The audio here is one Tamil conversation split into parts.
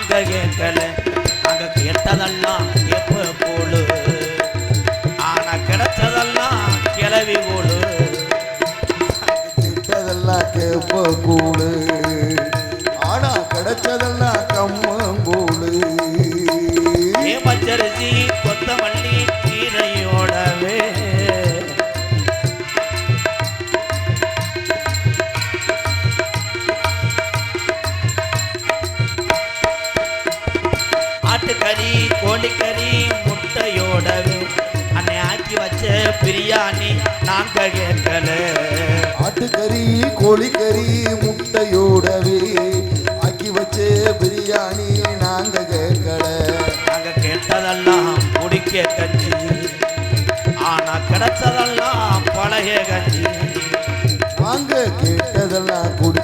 நாங்க கேட்கல. நாங்க கேட்டதெல்லாம் எப்ப போடு ஆனா கிடைச்சதெல்லாம் கிளவி போடு கேட்டதெல்லாம் கேப்ப கூழு கோழிக்கறி முட்டையோடவே ஆக்கி வச்ச பிரியாணி நாங்க கேட்கல. நாங்க கேட்டதெல்லாம் குடிக்க கஞ்சி. ஆனா கிடைச்சதெல்லாம் பழைய கஞ்சி. நாங்க கேட்டதெல்லாம் குடிக்க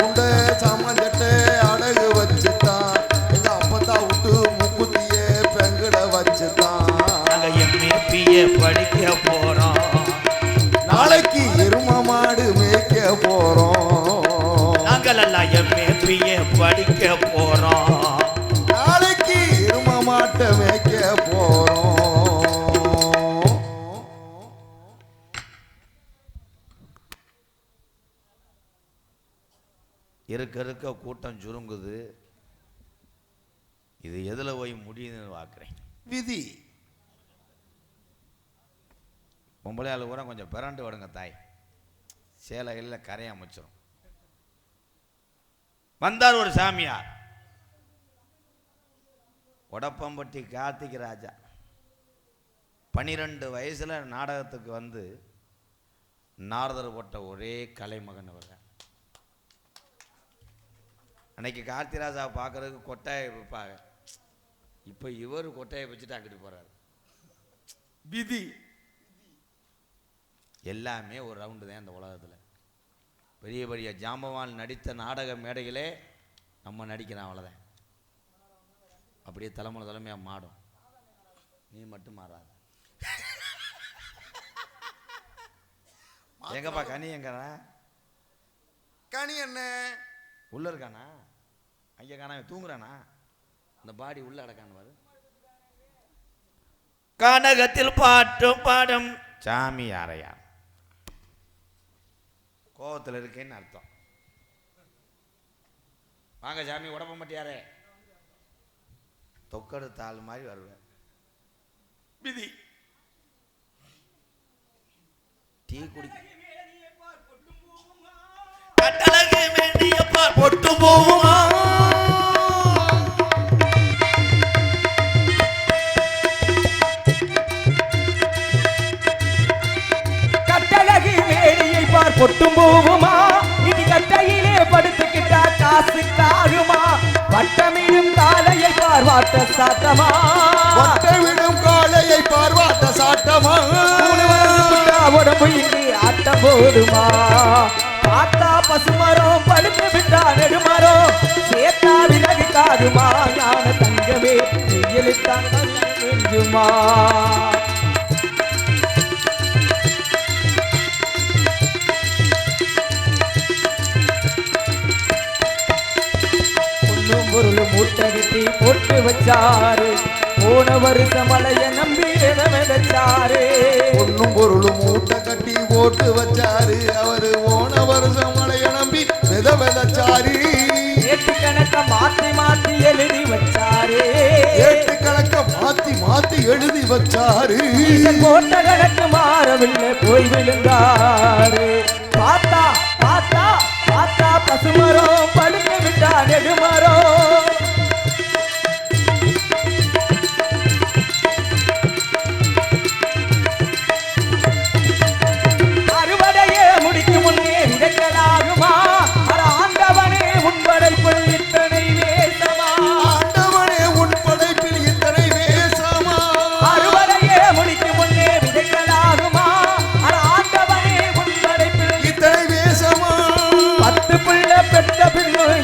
గుండె விதி. பொம்பளை கூட கொஞ்சம் பிறண்டு விடுங்க தாய். சேலைகளில் கரையை அமைச்சிடும் வந்தார் ஒரு சாமியார். உடப்பம்பட்டி கார்த்திக் ராஜா. பனிரெண்டு வயசில் நாடகத்துக்கு வந்து நாரதர் போட்ட ஒரே கலைமகன் அவர் அன்னைக்கு கார்த்திராஜாவை பார்க்கறதுக்கு கொட்டாய் இருப்பாங்க இப்போ இவர் கொட்டாயை வச்சுட்டு அங்கிட்டு போறாரு. விதி. எல்லாமே ஒரு ரவுண்டு தான் இந்த உலகத்தில். பெரிய பெரிய ஜாம்பவான் நடித்த நாடக மேடைகளே நம்ம நடிக்கிறோம் அவ்வளோதான் அப்படியே தலைமுறை தலைமையாக மாடும் நீ மட்டும் மாறாத. எங்கப்பா கனி எங்கண்ணா கனி என்ன உள்ள இருக்கானா? ஐயா காணா தூங்குறானா? அந்த பாடி உள்ள அடக்கான்னு கனகத்தில் பாட்டும் பாடும். சாமி யாரையா கோவத்தில் இருக்கேன்னு அர்த்தம். வாங்க சாமி உடம்ப மாட்டியாரே. தொக்கெடுத்த ஆள் மாதிரி வருவேன். விதி டீ குடி பொட்டு போகுமா பொட்டும் போகுமா? இனி கட்டையிலே படுத்துக்கிட்டா காசு காகுமா வட்டமிடும் காலையை பார் வாட்ட சாத்தமா? வட்டை விடும் காளையை பார்வாட்ட புட்டா உடம்பு இங்கு ஆட்டம் போடுமா பார்த்தா பசுமரம் படுத்து விட்டா நெடுமரம். சேத்தா விலகு காதுமா? ஞான தங்கமே வெயிலுத்தான் நெஞ்சுமா? கட்டி போட்டு வச்சாரு. போன வருஷம் மலைய நம்பி விதைச்சாரு. பொண்ணும் பொருளும் மூட்டை கட்டி போட்டு வச்சாரு. அவரு போன வருஷம் மழைய நம்பி வித விதச்சாரு. ஏட்டு கணக்க மாத்தி மாத்தி எழுதி வச்சாரு. ஏட்டு கணக்க மாத்தி மாத்தி எழுதி வச்சாரு. போட்ட கணக்கு மாறவில்லை போய் விழுந்தாரு. பார்த்தா பார்த்தா பார்த்தா பசுமரம் படுக்க விட்டா நெடுமரம்.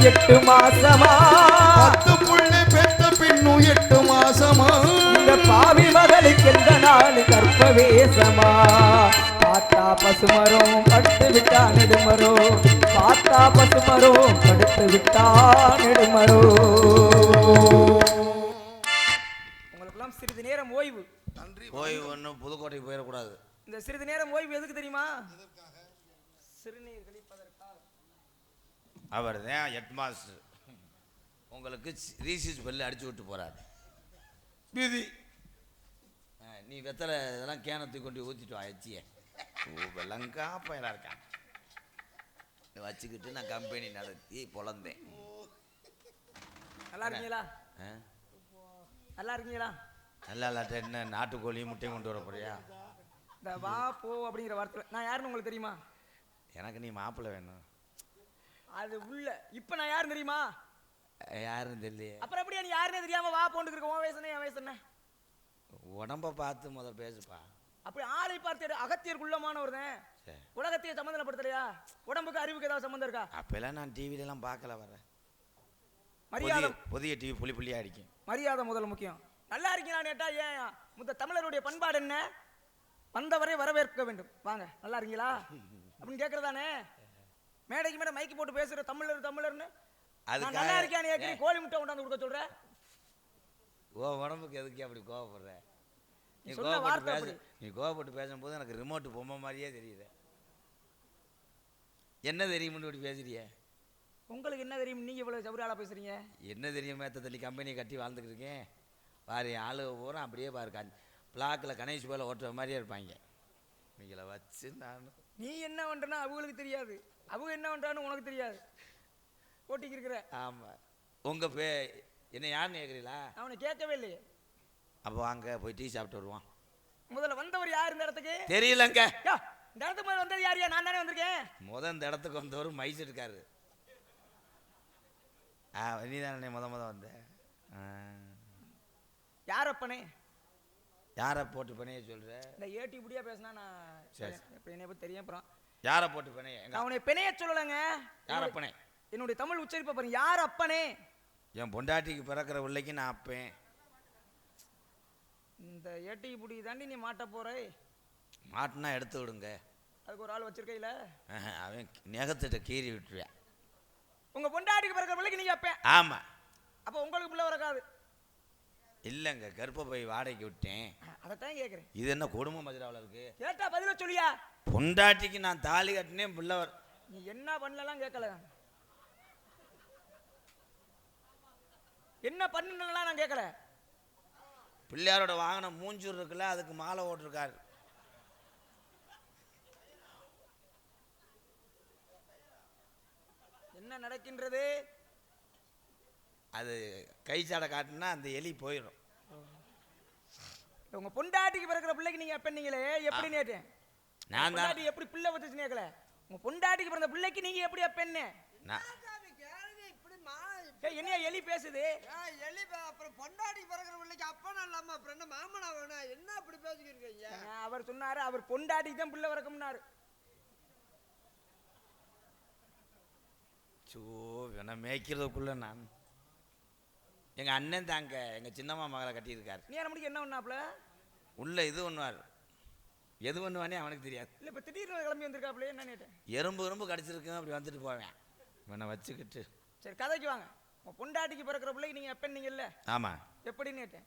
எட்டு மாசமா? பத்து புள்ள பெத்த பின்னும் எட்டு மாசமா? இந்த பாவி மகளுக்கு எந்த நாள் கற்ப வேசமா பார்த்தா பசுமரம் படுத்து விட்டா நெடுமரோ. பார்த்தா பசுமரம் படுத்து விட்டா நெடுமரோ. உங்களுக்கெல்லாம் சிறிது நேரம் ஓய்வு. போய் ஒன்றும் புதுக்கோட்டைக்கு போயிடக்கூடாது. இந்த சிறிது நேரம் ஓய்வு எதுக்கு தெரியுமா? சிறுநீர் அவர் தான் ஹெட் மாஸ்டர் உங்களுக்கு ரீசீஸ் பெல்லு அடிச்சு விட்டு போறாரு. விதி ஆ, நீ வெத்தலை இதெல்லாம் கேனத்தை கொண்டு ஊற்றிட்டு வா எச்சிய. ஓ வெள்ளங்கா பயிலாக இருக்கான். இதை வச்சுக்கிட்டு நான் கம்பெனி நடத்தி பொழந்தேன். நல்லா இருக்கீங்களா? ஆ? நல்லா இருக்கீங்களா? நல்லா இல்லாட்ட என்ன நாட்டுக்கோழியும் முட்டையும் கொண்டு வர போறியா? இந்த வா போ அப்படிங்கிற வார்த்தை நான் யாருன்னு உங்களுக்கு தெரியுமா? எனக்கு நீ மாப்பிள்ளை வேணும். அது உள்ள. இப்ப நான் யாருன்னு தெரியுமா? யாருன்னு தெரியலையே. அப்புறம் எப்படியா நீ யாருன்னே தெரியாம வா போன்னு இருக்க உன் வயசு என்ன என் வயசு என்ன? உடம்ப பார்த்து முத பேசுப்பா. அப்படி ஆளை பார்த்து அகத்தியருக்கு உள்ளமானவர் தான் சரி. உலகத்தையே சம்மந்தப்படுத்தலையா உடம்புக்கு அறிவுக்கு ஏதாவது சம்மந்தம் இருக்கா? அப்பெல்லாம் நான் டிவிலலாம் பார்க்கல வரேன் மரியாதை புதிய டிவி புளி புளியா அடிக்கும். மரியாதை முதல் முக்கியம். நல்லா இருக்கீங்களா நேட்டா ஏன்? முத்த தமிழருடைய பண்பாடு என்ன? வந்தவரை வரவேற்க வேண்டும். வாங்க நல்லா இருக்கீங்களா? அப்படின்னு கேட்கறதானே மேடைக்கு மேடை மைக்கு போட்டு பேசுற தமிழர் தமிழர்னு? அதுக்காக- நல்லா இருக்கியான்னு கேட்க கோழி முட்டை கொண்டாந்து கொடுக்க சொல்ற? ஓ உடம்புக்கு எதுக்கு அப்படி கோவப்படுற? நீ கோவப்பட்டு பேச. நீ கோவப்பட்டு பேசும்போது எனக்கு ரிமோட் பொம்மை மாதிரியே தெரியுது. என்ன தெரியும்னு இப்படி பேசுறிய? உங்களுக்கு என்ன தெரியும்? நீங்க இவ்வளவு சபரியாலா பேசுறீங்க? என்ன தெரியும்? மேத்த தள்ளி கம்பெனியை கட்டி வாழ்ந்துக்கிட்டு இருக்கேன். பாரு ஆளு பூரா அப்படியே பாரு பிளாக்கில் கணேஷ் போல ஓட்டுற மாதிரியே இருப்பாங்க. இவங்களை வச்சு நான் நீ என்ன பண்றனா அவங்களுக்கு தெரியாது. அவங்க என்ன பண்றான்னு உனக்கு தெரியாது. போட்டிக்கு இருக்கிற ஆமாம் உங்கள் பே என்ன யாருன்னு கேட்குறீங்களா அவனை கேட்கவே இல்லையே. அப்போ வாங்க போய் டீ சாப்பிட்டு வருவான் முதல்ல வந்தவர் யார் இந்த இடத்துக்கு? தெரியலங்க. இந்த இடத்துக்கு முதல்ல வந்தது யார் நான் தானே வந்திருக்கேன். முத இந்த இடத்துக்கு வந்தவர் மைஸ் இருக்காரு ஆ நீ தானே முத முத வந்த. ஆ. யார் போட்டு பணைய சொல்ற? இந்த ஏட்டி இப்படியா பேசினா நான் என்னை பத்தி தெரியும் அப்புறம். யாரை போட்டு பணைய? எங்க உன்னை பெணைய சொல்லலைங்க. யார் அப்பனே என்னுடைய தமிழ் உச்சரிப்பை பாருங்க. யார் அப்பனே? என் பொண்டாட்டிக்கு பிறக்கிற பிள்ளைக்கு நான் அப்பேன். இந்த ஏட்டி இப்படி தாண்டி நீ மாட்ட போறே. மாட்டினா எடுத்து விடுங்க. அதுக்கு ஒரு ஆள் வச்சிருக்கையில? அவன் நெகத்திட்ட கீறி விட்டுருவேன். உங்க பொண்டாட்டிக்கு பிறக்கிற பிள்ளைக்கு நீங்க அப்பேன். ஆமாம் அப்போ உங்களுக்கு பிள்ளை வரக்காது இல்லைங்க கர்ப்பப்பை வாடகைக்கு விட்டேன். அதைத்தான் கேட்குறேன் இது என்ன குடும்ப மதுராவில் இருக்கு? கேட்டா பதில சொல்லியா? பொண்டாட்டிக்கு நான் தாலி கட்டினேன் பிள்ளை வர நீ என்ன பண்ணலாம் கேட்கல. என்ன பண்ணுலாம் நான் கேட்கல. பிள்ளையாரோட வாகனம் மூஞ்சூர் இருக்குல்ல அதுக்கு மாலை ஓட்டிருக்காரு என்ன நடக்கின்றது? அது கை சாடை காட்டுனா அந்த எலி போயிடும். உங்க பொண்டாட்டிக்கு பிறக்கிற பிள்ளைக்கு நீங்க எப்பன்னீங்களே எப்படி நேட்டேன் நான் தான் எப்படி பிள்ளை வச்சுச்சு கேட்கல உங்க பொண்டாட்டிக்கு பிறந்த பிள்ளைக்கு நீங்க எப்படி அப்பன்னு நான் ஏய், என்னையா எலி பேசுது? எலி ப- அப்புறம் பொண்டாடி பிறகுற பிள்ளைக்கு அப்பனா இல்லாம அப்புறம் என்ன மாமனா வேணும் என்ன அப்படி ஏங்க, அவர் சொன்னாரு அவர் பொண்டாட்டிக்கு தான் பிள்ளை வரக்கும்னாரு சோ இவனை மேய்க்கிறதுக்குள்ள நான் எங்க அண்ணன் தாங்க எங்க சின்னம்மா மகளை கட்டியிருக்காரு. நீ முடிக்க என்ன பண்ணாப்ல உள்ள இது பண்ணுவார் எது பண்ணுவானே அவனுக்கு தெரியாது. இல்ல இப்ப திடீர்னு கிளம்பி வந்திருக்காப்ல என்ன நேட்டேன் எறும்பு எறும்பு கடிச்சிருக்கு அப்படி வந்துட்டு போவேன். இவனை வச்சுக்கிட்டு. சரி கதைக்கு வாங்க. உங்க பொண்டாட்டிக்கு பிறக்கிற பிள்ளைக்கு நீங்க எப்பன்னீங்கல்ல ஆமா. எப்படி நேட்டேன்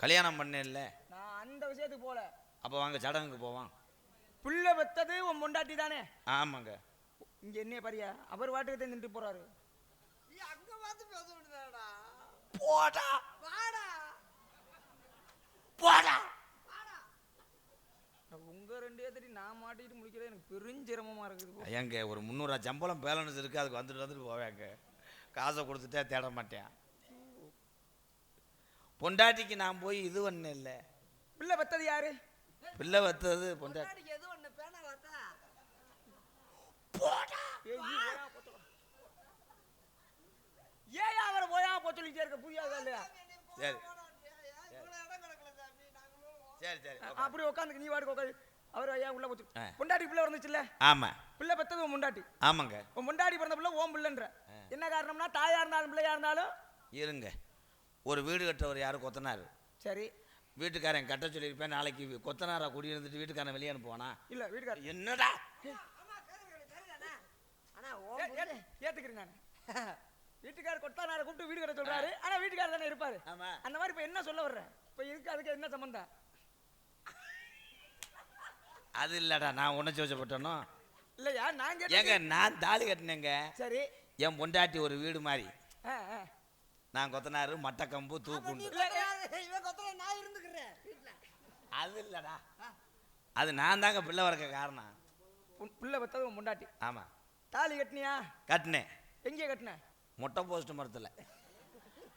கல்யாணம் பண்ணேன்ல நான் அந்த விஷயத்துக்கு போல. அப்போ வாங்க சடங்குக்கு போவான் பிள்ளை பெத்தது உன் பொண்டாட்டி தானே? ஆமாங்க. இங்க என்ன பாரியா அவர் வாட்டுக்கு தான் நின்று போறாரு. நீ அங்க பார்த்து பேச வேண்டியதாடா போடா. வாடா. போடா. ஏத்தடி நான் மாட்டிட்டு முடிக்கிறது எனக்கு பெருஞ்சிரமமா இருக்குது. போ. எங்க ஒரு முந்நூறுவா சம்பளம் பேலன்ஸ் இருக்கு அதுக்கு வந்துட்டு வந்துட்டு போவேங்க காசை கொடுத்துட்டே தேட மாட்டேன். பொண்டாட்டிக்கு நான் போய் இது பண்ண இல்ல. பிள்ளை பெத்தது யாரு? பிள்ளை வத்தது பொண்டாட்டி. எது ஒண்ணு? பேனா. ஏன் அவரை போயா போ சொல்லிட்டே இருக்க புரியாதா இல்லையா? சரி. சரி சரி அப்படி உட்காந்துக்கு நீ வாட்டுக்கு உட்காந்து அவர் ஐயா உள்ள போச்சு. பொண்டாட்டி பிள்ளை வந்துச்சுல்ல ஆமா. பிள்ளை பெத்தது உன் பொண்டாட்டி ஆமாங்க. உன் பொண்டாட்டி பிறந்த பிள்ளை ஓம் பிள்ளைன்ற. என்ன காரணம்னா தாயா இருந்தாலும் பிள்ளையா இருந்தாலும்? இருங்க. ஒரு வீடு கட்டுறவர் யாரும் கொத்தனார். சரி. வீட்டுக்காரன் கட்ட சொல்லியிருப்பேன். நாளைக்கு கொத்தனாரா குடியிருந்துட்டு வீட்டுக்காரன் வெளியே அனுப்புவானா? இல்ல வீட்டுக்காரர் என்னடா? ஏத்துக்கிறேன் நான். வீட்டுக்காரர் கொட்டானார கூப்பிட்டு வீடு கட்ட சொல்றாரு. ஆனா வீட்டுக்காரர் தானே இருப்பாரு. ஆமா. அந்த மாதிரி இப்ப என்ன சொல்ல வர்ற? இப்ப இதுக்கு அதுக்கு என்ன சம்பந்தம்? அது இல்லடா நான் உணர்ச்சி வச்சப்பட்டனோ இல்லையா நான் ஏங்க நான் தாலி கட்டினேங்க. சரி. என் பொண்டாட்டி ஒரு வீடு மாதிரி. நான் கொத்தனாரு மட்டக்கம்பு தூக்குண்டு. நான் இருந்துக்கிறேன். அது இல்லடா. அது நான் தாங்க பிள்ளை வரக்க காரணம். புள்ள பத்தது உன் முண்டாட்டி ஆமா. தாலி கட்டினியா? கட்டினேன். எங்கே கட்டின? மொட்டை போஸ்ட் மரத்தில்.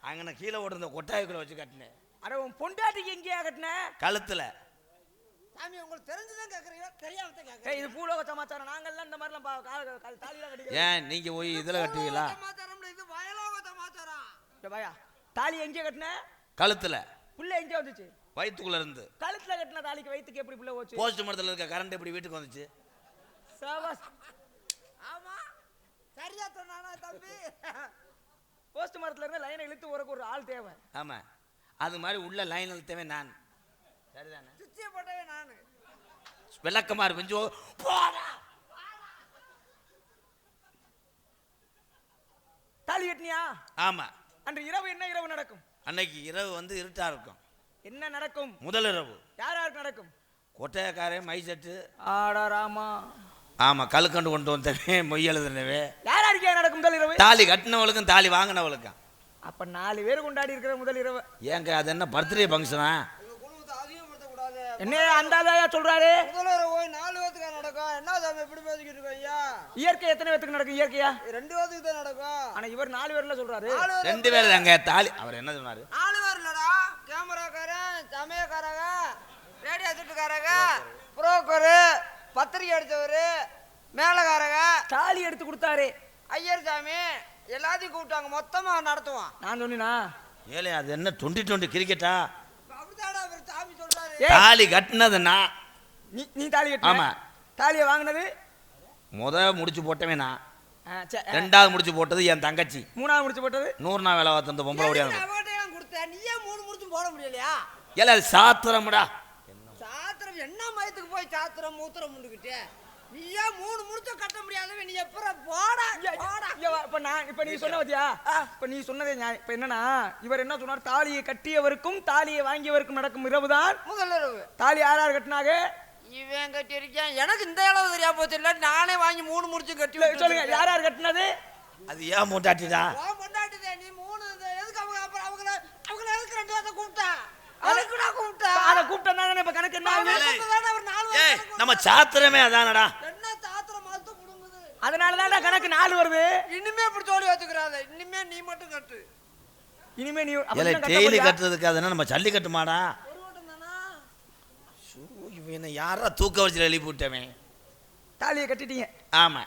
அங்கன கீழே ஓடுற கொட்டாய்க்குள்ள வச்சு கட்டினேன். அட உன் பொண்டாட்டிக்கு எங்கேயா கட்டின? கழுத்துல. சாமி உங்களுக்கு தெரிஞ்சுதான் கேக்குறீங்க தெரியாம தான் கேக்குறீங்க இது பூலோக சமாச்சாரம். நாங்கெல்லாம் இந்த மாதிரிலாம் தாலிலாம் கட்டிக்க ஏன் நீங்க போய் இதுல கட்டுவீங்களா? சமாச்சாரம் இது வயலோக சமாச்சாரம். இங்க பாயா தாலி எங்கே கட்டின? கழுத்துல. புள்ள எங்கே வந்துச்சு. வயிற்றுக்குள்ள இருந்து. கழுத்துல கட்டின தாலிக்கு வயித்துக்கு எப்படி புள்ள போச்சு? போஸ்ட் மரத்தில் இருக்க கரண்ட் எப்படி வீட்டுக்கு வந்துச்சு? சபாஸ் ஆமா. சரியா சொன்னானா தம்பி? போஸ்ட் மரத்துல இருந்து லைனை இழுத்து உரக்கு ஒரு ஆள் தேவை. ஆமா. அது மாதிரி உள்ள லைன் இழுத்தவே நான். சரிதானே? சுச்சிய போட்டவே நானு விளக்கமாறு பெஞ்சு போடா. தாலி கட்டினியா? ஆமா. அன்று இரவு என்ன இரவு நடக்கும்? அன்னைக்கு இரவு வந்து இருட்டா இருக்கும். என்ன நடக்கும்? முதல் இரவு. யார் யாருக்கு நடக்கும்? கொட்டையக்காரன் மை செட்டு. ஆடா ராமா. ஆமா கழுக்கண்டு கொண்டு வந்தவன் மொய் எழுதுனவே யார் யாருக்கு நடக்கும் முதல் இரவு? தாலி கட்டினவளுக்கும் தாலி வாங்கினவளுக்கும். அப்ப நாலு பேர் கொண்டாடி இருக்கிற முதல் இரவு. ஏங்க அது என்ன பர்த்டே ஃபங்க்ஷனா எங்க குடும்பத்தை அதிகப்படுத்த கூடாது என்ன அந்த ஆளாயா சொல்றாரு? முதல்வர் போய் நாலு பேத்துக்கா நடக்கும். என்ன சாமி எப்படி பேசிக்கிட்டு இருக்கோம் ஐயா? இயற்கை எத்தனை பேத்துக்கு நடக்கும் இயற்கையா? ரெண்டு பேத்துக்கு தான் நடக்கும். ஆனா இவர் நாலு பேர்ல சொல்றாரு. ரெண்டு பேர் தாங்க தாலி. அவர் என்ன சொன்னாரு? நாலு பேர் இல்லடா. கேமராக்காரன் சமயக்காரங்க ரேடியோ திட்டுக்காரங்க புரோக்கரு பத்திரிக்கை அடிச்சவரு மேலக்காரங்க தாலி எடுத்து கொடுத்தாரு. ஐயர் சாமி எல்லாத்தையும் கூப்பிட்டாங்க. மொத்தமா நடத்துவான். நான் சொன்னா ஏலே அது என்ன டுவெண்ட்டி டுவெண்ட்டி கிரிக்கெட்டா அப்படிதாடா அவர் சாமி சொல்றாரு ஏய். தாலி கட்டினது நான் நீ நீ தாலி கட்டின? ஆமா. தாலியை வாங்கினது? முத முடிச்சு போட்டவன் நான். ரெண்டாவது முடிச்சு போட்டது என் தங்கச்சி. மூணாவது முடிச்சு போட்டது? நூறு நாள் வேலை பார்த்த அந்த பொம்பளை ஓடியாது அவட்டையும் கொடுத்த நீயே மூணு முடிச்சும் போட முடியலையா? ஏல அது சாத்திரம்டா. சாத்திரம். என்ன மயத்துக்கு போய் சாத்திரம் மூத்திரம் முண்டுக்கிட்டு நீயே மூணு முடிச்சும் கட்ட முடியாதவன் நீ எப்பற போடா போடா. இப்ப நான் இப்ப நீ சொன்ன பாத்தியா? இப்ப நீ சொன்னதே நியாயம் இப்ப என்னன்னா இவர் என்ன சொன்னார்? தாலியை கட்டியவருக்கும் தாலியை வாங்கியவருக்கும் நடக்கும் இரவுதான். முதல் இரவு. தாலி யார் யார் கட்டினாங்க? இவன் கட்டி இருக்கான். எனக்கு இந்த அளவு தெரியாம போச்சு. இல்ல நானே வாங்கி மூணு முடிச்சும் கட்டி சொல்லுங்க யார் யார் கட்டினது? அது ஏன் மூட்டாட்டிடா பொண்டாட்டுதே நீ மூணு எதுக்கு அவங்க அப்புறம் அவங்கள அவங்கள எதுக்கு ரெண்டு பேர்த்த கூப்பிட்டா? கூப்பிட்டா? அதை கூப்பிட்டா இப்ப கணக்கு என்ன நம்ம சாத்திரமே அதானடா. அதனாலதான் கணக்கு நாலு வருது. இனிமே இப்படி தோழி வச்சுக்கிறாத. இனிமே நீ மட்டும் கட்டு. இனிமே நீ டெய்லி? கட்டுறதுக்கு அது என்ன? நம்ம ஜல்லி கட்டுமாடா? தானா? இவனை யாரா தூக்க வச்சு எழுப்பி விட்டவன் தாலியை கட்டிட்டீங்க. ஆமா.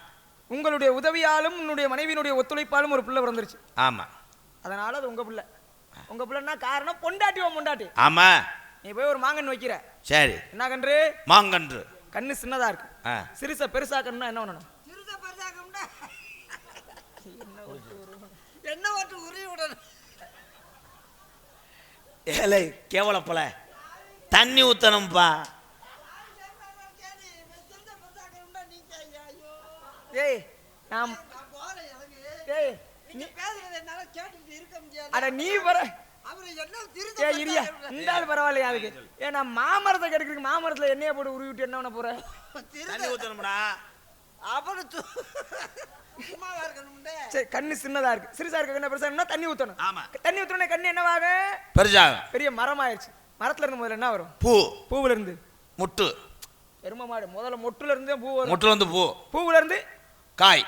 உங்களுடைய உதவியாலும் உன்னுடைய மனைவியினுடைய ஒத்துழைப்பாலும் ஒரு பிள்ளை பிறந்துருச்சு. ஆமா. அதனால அது உங்க பிள்ளை. உங்க பிள்ளைன்னா காரணம் பொண்டாட்டி பொண்டாட்டி ஆமா. நீ போய் ஒரு மாங்கன் வைக்கிற. சரி. என்ன கன்று? மாங்கன்று. கண்ணு சின்னதா இருக்கு. சிறுச பெருசாக்கணும்னா என்ன பண்ணணும்? சிறுத்தை பெருசாக்கம்டா என்ன ஓட்டு உருவி விடணும். ஏலே கேவலப்பல தண்ணி ஊத்தணும்பா. ஏய் நான் ஏய் நீங்க பேசுறது என்னால கேட்டுட்டு இருக்க முடியாது. அட நீ வர அவரு என்ன ஏ திருத்த இரியா இந்த ஆள் பரவாயில்லையா அதுக்கு? ஏ நான் மாமரத்தை கெடுக்கிறதுக்கு மாமரத்துல எண்ணெயை போட்டு உருவி விட்டு என்ன பண்ண போற? தண்ணி ஊத்தணும்டா. சும்மாவா இருக்கணும்டே சரி கண்ணு சின்னதா இருக்கு. சிறுசா இருக்க கண்ணு பெருசா இருந்தா தண்ணி ஊத்தணும். ஆமா. தண்ணி ஊத்தணும்னா கண்ணு என்னவாக? பெருசாகும் பெரிய மரம் ஆயிடுச்சு மரத்துல இருந்து முதல்ல என்ன வரும்? பூ. பூவுல இருந்து. முட்டு. எரும மாடு. முதல்ல மொட்டுல இருந்து பூ வரும். முட்டுல வந்து பூ. பூவுல இருந்து காய்.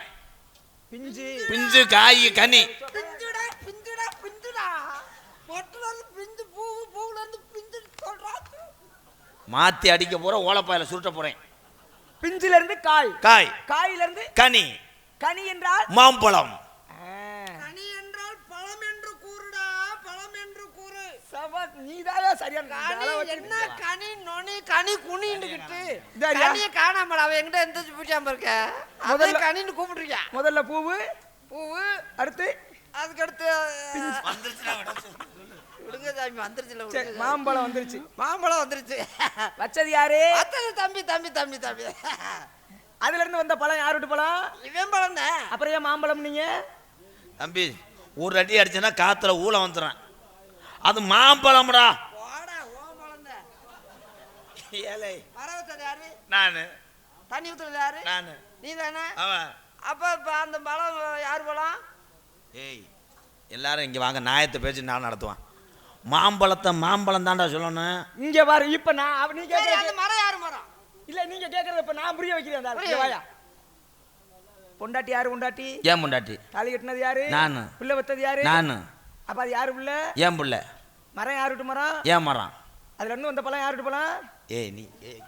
பிஞ்சு. பிஞ்சு காய் கனி. பிஞ்சுடா பிஞ்சுடா பிஞ்சுடா. மொட்டுல இருந்து பிஞ்சு பூ பூவுல இருந்து பிஞ்சு சொல்றா. மாத்தி அடிக்க போற ஓலப்பாயில சுருட்ட போறேன். பிஞ்சுல இருந்து காய். காய். காயில இருந்து கனி. கனி என்றால்? மாம்பழம். சரியான அளவு வச்சு- என்ன கனி நொனி கனி குனிண்டுகிட்டு இதாரியா? கனிய காணாமல அவ எங்கிட்ட எந்த பூச்சாம இருக்க? முதல்ல கனின்னு கூப்பிட்டுருக்கா முதல்ல பூவு பூவு அடுத்து? அதுக்கடுத்து விடுங்க. சாமி. மாம்பழம் வந்துருச்சு. மாம்பழம் வந்துருச்சு. வச்சது யாரு? அத்தனை தம்பி தம்பி தம்பி தம்பி. அதுல இருந்து வந்த பழம் யார் வீட்டு பழம்? இவன் பழம் தான். அப்புறம் ஏன் மாம்பழம் நீங்க? தம்பி ஒரு அடி அடிச்சேன்னா காத்துல ஊழ வந்துடுறேன் அது மாம்பழம்டா. ஏலே. வர வச்சது யாரு? நான். தண்ணி ஊத்துறது யாரு? நான். நீ தானே அவன். அப்ப இப்ப அந்த பழம் யார் பழம் ஏய் எல்லாரும் இங்கே வாங்க. நியாயத்தை பேசி நான் நடத்துவேன். மாம்பழத்தை மாம்பழம் தான்டா சொல்லணும். இங்க பாரு இப்ப நான் அவ- நீ அந்த மரம் யாரு மரம்? இல்ல நீங்க கேக்குறத இப்ப நான் புரிய வைக்கிறேன் வாயா. பொண்டாட்டி யாரு பொண்டாட்டி ஏன் முண்டாட்டி தாலி கட்டினது யாரு? நானு. பிள்ளை வத்தது யாரு? நான். அப்ப அது யாரு பிள்ளை? ஏன் புள்ள? மரம் யாரு விட்டு மரம்? ஏன் மரம்? அதுல இருந்து வந்த பழம் யாரு விட்டு பழம்? ஏய் நீ ஏய்.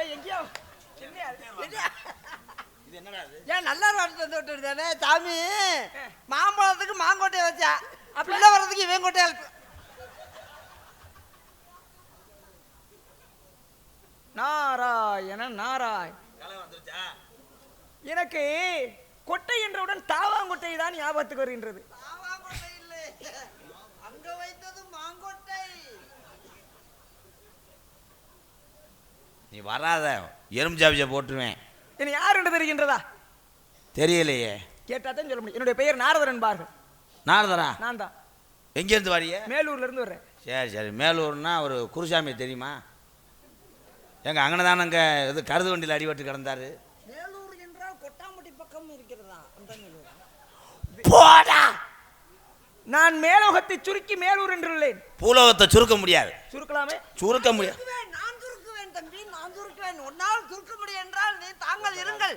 ஏய் எங்கேயோ? என்னையா? இது? இது என்னடா இது? ஏன் நல்லா வந்து வந்து விட்டு தானே சாமி மாம்பழத்துக்கு மாங்கொட்டையை வச்சா பிள்ளை வர்றதுக்கு இவன் கொட்டையா நாராயண நாராய். எனக்கு கொட்டை என்றவுடன் தாவாங்கொட்டை தான் ஞாபகத்துக்கு வருகின்றது. அங்க வைத்தது மாங்கொட்டை. நீ வராத எறும்பு சாவிச்சை போட்டுருவேன். என்னை யார் என்று தெரிகின்றதா? தெரியலையே. கேட்டா தான் சொல்ல முடியும். என்னுடைய பெயர் நாரதர் என்பார்கள். நாரதரா? நான் தான். எங்கேருந்து வரிய மேலூர்ல இருந்து வர்றேன். சரி சரி. மேலூர்னா ஒரு குருசாமி தெரியுமா? எங்க அங்கன தானங்க இது கருது வண்டியில் அடிபட்டு கிடந்தாரு. மேலூர் என்றால் கொட்டாம்பட்டி பக்கம் இருக்கிறதா? போடா! நான் மேலோகத்தை சுருக்கி மேலூர் என்றுள்ளேன். பூலோகத்தை சுருக்க முடியாது. சுருக்கலாமே? சுருக்க முடியாது. நான் சுருக்குவேன் தம்பி நான் சுருக்குவேன். உன்னால் சுருக்க முடியும் என்றால் நீ தாங்கள் இருங்கள்.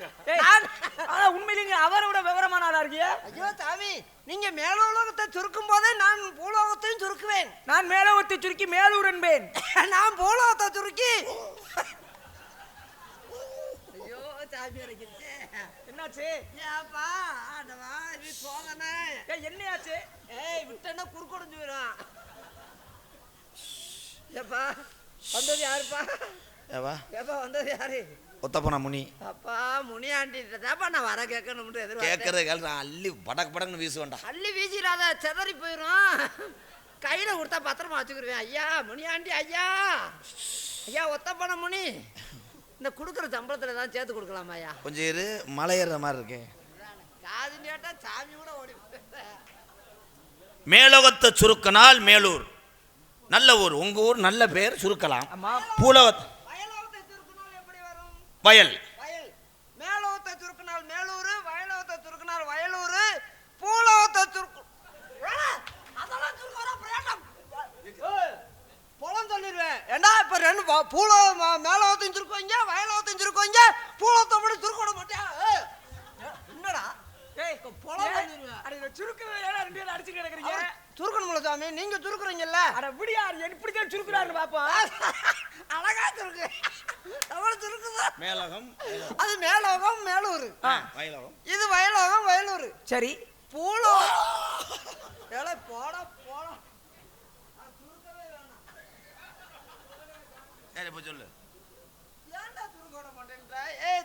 ஆனா உண்மையிலேயே நீ அவரை விட விவரமான ஆளா இருக்கிய? ஐயோ சாமி நீங்க மேலோலோகத்தை சுருக்கும் போதே நான் பூலோகத்தையும் சுருக்குவேன். நான் மேலோகத்தை சுருக்கி மேலூர் என்பேன். நான் பூலோகத்தை சுருக்கி ஐயோ சாமி என்னாச்சு? ஏப்பா ஆண்டவா இது சோதனை ஏய் என்னையாச்சு? ஏய் விட்டேன்னா குறுக்கொடைஞ்சு போயிடும் ஏப்பா வந்தது யாருப்பா? ஏவா ஏப்பா வந்தது யாரு? ஒத்தப்பன முனி. அப்பா முனியாண்டி தாப்பா நான் வர கேட்கணும்னு எதிர்பார்த்தேன். கேட்கறது நான் அள்ளி படக்கு படக்குன்னு வீசுவேன்டா அள்ளி வீசிடாத செதறி போயிடும் கையில கொடுத்தா பத்திரமா வச்சுக்கிருவேன். ஐயா முனியாண்டி ஐயா. ஐயா ஒத்தப்பன முனி. இந்த கொடுக்குற சம்பளத்துல தான் சேர்த்து கொடுக்கலாமா ஐயா கொஞ்சம் இரு மலை ஏறுற மாதிரி இருக்கே. காது கேட்டா சாமி கூட ஓடி. மேலோகத்தை சுருக்கினால் மேலூர். நல்ல ஊர் உங்க ஊர் நல்ல பேர் சுருக்கலாம். வரும்? வயல் வயல் மேலோகத்தை சுருக்கினால் மேலூர் வயலோகத்தை சுருக்கினால் வயலூர் பூலோகத்தை சுருக்கு ஏடா, அதெல்லாம் சுருக்க வர பிரயாணம். பொலம் சொல்லிடுவேன் ஏண்டா இப்ப ரெண்டு ப- பூலோ ம- மேலோகத்தையும் சுருக்குவீங்க வயலோகத்தையும் சுருக்குவீங்க பூலோகத்தை மட்டும் சுருக்க விட மாட்டியா ஏய், என்னடா ஏய் பொலம் ஏய், சொல்லிடுவேன். அட இதை சுருக்கவே ஏடா ரெண்டு பேரும் அடிச்சு கிடக்குறீங்க. அவர் சுருக்கணும்ல சாமி நீங்க சுருக்குறீங்கல்ல அட எப்படி தான் சுருக்குறாருன்னு பாப்போம். அழகா சுருக்கு எவ்வளவு சுருக்குது மேலோகம் அது மேலோகம் மேலூர். வயலோகம். இது வயலோகம் வயலூர். சரி. பூலோ போடா போடா சரி இப்போ சொல்லு.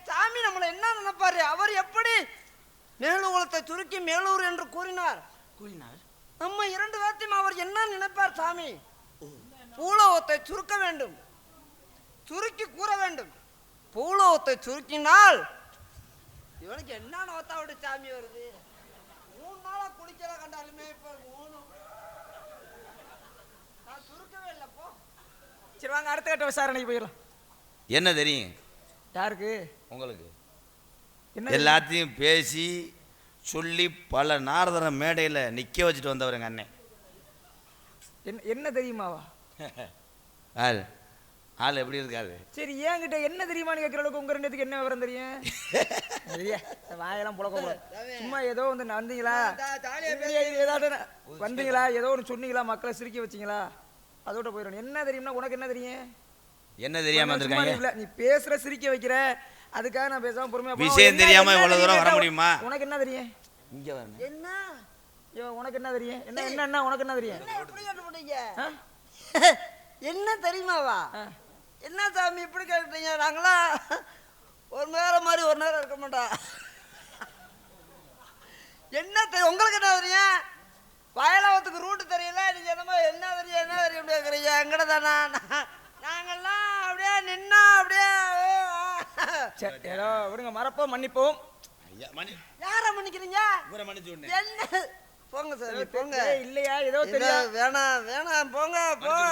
சாமி நம்மள என்ன நினைப்பாரு? அவர் எப்படி மேலூலத்தை சுருக்கி மேலூர் என்று கூறினார்? கூறினார். நம்ம இரண்டு பேர்த்தையும் அவர் என்ன நினைப்பார் சாமி? பூலோகத்தை சுருக்க வேண்டும். சுருக்கி கூற வேண்டும். பூலோகத்தை சுருக்கினால் இவனுக்கு என்ன நோத்தாவோட சாமி வருது? மூணு நாளா குளிக்கல கண்டாலுமே இப்ப மூணு நான் சுருக்கவே இல்லை போ சரி வாங்க அடுத்த கட்ட விசாரணைக்கு போயிடலாம். என்ன தெரியும்? யாருக்கு? உங்களுக்கு. என்ன எல்லாத்தையும் பேசி சொல்லி பல நாரதர மேடையில் நிற்க வச்சுட்டு வந்தவர் எங்கள் அண்ணன் என்ன என்ன தெரியுமாவா? ஆள் ஆள் எப்படி இருக்காரு? சரி என்கிட்ட என்ன தெரியுமான்னு கேட்குற அளவுக்கு உங்க ரெண்டுத்துக்கு என்ன விவரம் தெரியும்? சரியா? வாயெல்லாம் புழக்க கூடாது. சும்மா ஏதோ வந்து வந்தீங்களா ஏதாவது வந்தீங்களா? ஏதோ ஒன்று சொன்னீங்களா? மக்களை சிரிக்க வச்சீங்களா? அதோட போயிடணும். என்ன தெரியும்னா உனக்கு என்ன தெரியும்? என்ன தெரியாம வந்திருக்காங்க? நீ பேசுற சிரிக்க வைக்கிற அதுக்காக நான் பேசாம பொறுமையா விஷயம் தெரியாம இவ்வளவு தூரம் வர முடியுமா? உனக்கு என்ன தெரியும்? இங்க வரணும் என்ன? உனக்கு என்ன தெரியும்? என்ன என்ன உனக்கு என்ன தெரியும்? என்ன தெரியுமாவா? என்ன சாமி இப்படி கேட்டீங்க நாங்களா ஒரு நேரம் மாதிரி ஒரு நேரம் இருக்க மாட்டா என்ன தெரியும் உங்களுக்கு என்ன தெரியும்? வயலாவத்துக்கு தானா நாங்கெல்லாம் அப்படியே நின்னா அப்படியே சரி ஏதோ விடுங்க மறப்போம் மன்னிப்போம். ஐயா மணி யார மன்னிக்கிறீங்க? இவரை மன்னிச்சு. என்ன? போங்க சார் போங்க. இல்லையா ஏதோ தெரியும் வேணாம் வேணாம் போங்க போங்க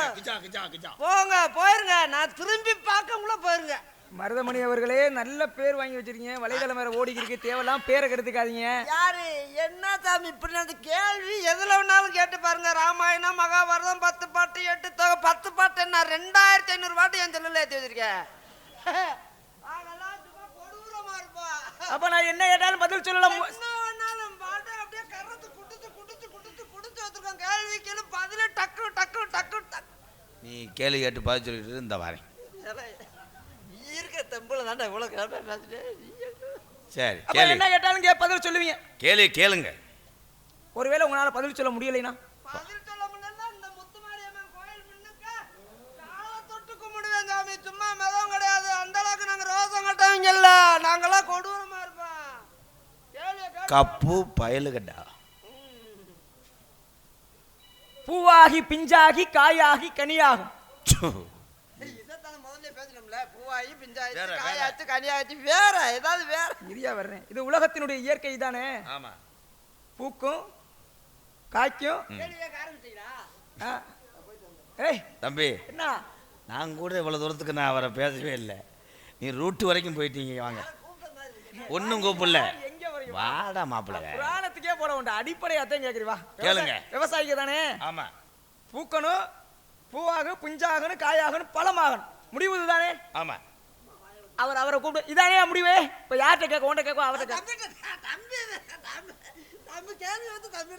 போங்க போயிருங்க. நான் திரும்பி பார்க்கக்குள்ள போயிருங்க. மருதமணி அவர்களே நல்ல பேர் வாங்கி வச்சிருக்கீங்க. வலைதளம் வேற ஓடிக்கிட்டு இருக்கு தேவையில்லாம் பேரை கெடுத்துக்காதீங்க. யாரு? என்ன சாமி இப்படி அந்த கேள்வி எதுல வேணாலும் கேட்டு பாருங்க. ராமாயணம் மகாபாரதம் பத்து பாட்டு எட்டு தொகை. பத்து பாட்டு என்ன? ரெண்டாயிரத்தி ஐநூறு பாட்டு என் செல்லுல ஏற்றி வச்சிருக்கேன். அப்ப நான் என்ன கேட்டாலும் பதில் சொல்லலாம் என்ன வேணாலும் பாட்டு அப்படியே கர்றத்து குடுத்து குடுத்து குடுத்து குடுத்து வச்சிருக்கோம் கேள்வி கேளு பதில டக்கு டக்கு டக்கு டக்கு. நீ கேள்வி கேட்டு பதில் சொல்லிட்டு இருந்த வரேன். தாண்டா கிளம்ப பேசிட்டு சரி என்ன கேட்டாலும் கே பதில் சொல்லுவீங்க. கேள்வி கேளுங்க. ஒருவேளை உங்களால பதில் சொல்ல முடியலைனா? பதில் சொல்ல முடியலன்னா இந்த முத்துமாரியம்மன் கோயில் முன்னுக்க காலை தொட்டு கும்பிடுவேன் சாமி. சும்மா மிதம் கிடையாது. அந்த அளவுக்கு நாங்க ரோசம் கட்டவங்க இல்ல நாங்கெல்லாம் கொடூரமா இருப்போம். கப்பு பயலுகட்டா பூவாகி பிஞ்சாகி காயாகி கனியாகும். பேசணும்ல பூவாயி பிஞ்சாயி வேற, வேற. காயாச்சு கனியாச்சு வேற ஏதாவது வேற. இரியா வர்றேன். இது உலகத்தினுடைய இயற்கை தானே? ஆமா. பூக்கும் காய்க்கும். ஏய் தம்பி என்ன? நான் கூட இவ்வளோ தூரத்துக்கு நான் அவரை பேசவே இல்லை. நீ ரூட்டு வரைக்கும் போயிட்டீங்க வாங்க. ஒன்றும் கூப்பிடல. வாடா மாப்பிள்ள புராணத்துக்கே போட வேண்டாம் அடிப்படையா தான் கேக்குறீ வா. கேளுங்க. விவசாயிங்க தானே? ஆமாம் பூக்கணும் பூவாகணும் பிஞ்சாகணும் காயாகணும் பழமாகணும். முடிவு தானே ஆமாம் அவர் அவரை கூப்பிட்டு இதானே முடிவு? இப்ப யார்கிட்ட கேட்க உன்ட்ட கேட்க அவர்கிட்ட கேட்க தம்பி தம்பி தம்பி கேள்வி வந்து தம்பி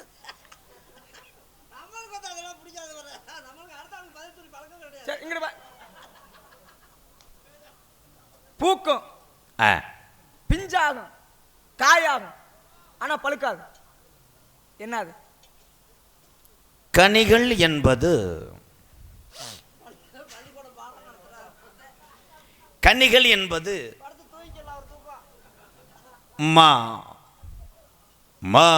நம்மளுக்கு வந்து அதெல்லாம் பிடிக்காது வர நம்மளுக்கு அடுத்த பதில் சொல்லி பழக்கம் கிடையாது. சரி இங்கிட்டு பூக்கும். ஆ. பிஞ்சாகும். காயாகும். ஆனா பழுக்காது. என்னது? கனிகள் என்பது கனிகள் என்பது மா. மா.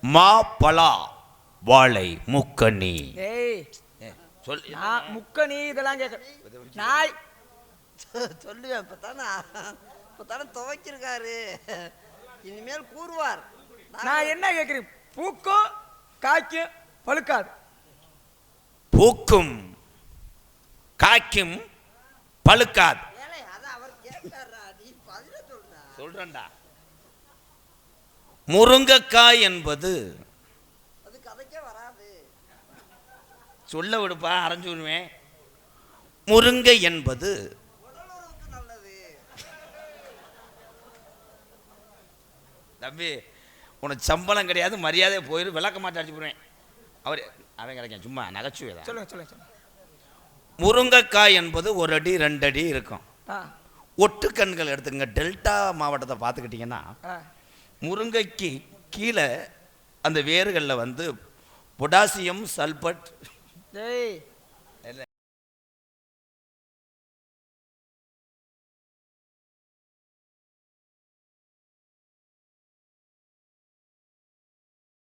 மா பலா வாழை முக்கனி. ஏய் சொல். நான் முக்கணி இதெல்லாம் கேட்க நாய். சொல்லுவேன் இப்பதானே? இப்பதானே துவைக்கிருக்காரு இனிமேல் கூறுவார். நான் என்ன கேட்கிறேன் பூக்கும் காய்க்கும் பழுக்காது. பூக்கும். காய்க்கும் பழுக்காது. ஏலே அதை அவர் கேட்டாரா நீ பதில சொல்றா. சொல்றேன்டா. முருங்கைக்காய் என்பது அது கதைக்கே வராது. சொல்ல விடுப்பா அரைஞ்சு விடுவேன். முருங்கை என்பது தம்பி உனக்கு சம்பளம் கிடையாது மரியாதை போயிரு விளக்க மாட்டே அடிச்சு போடுவேன். அவர் அவன் கிடைக்கும் சும்மா நகைச்சுவை சொல்லுங்க சொல்லுங்க சொல்லுங்க முருங்கைக்காய் என்பது ஒரு அடி ரெண்டு அடி இருக்கும். ஆ. ஒட்டுக்கண்கள் எடுத்துங்க டெல்டா மாவட்டத்தை பார்த்துக்கிட்டிங்கன்னா முருங்கைக்கு கீழே அந்த வேர்களில் வந்து பொட்டாசியம் சல்பட் டேய்.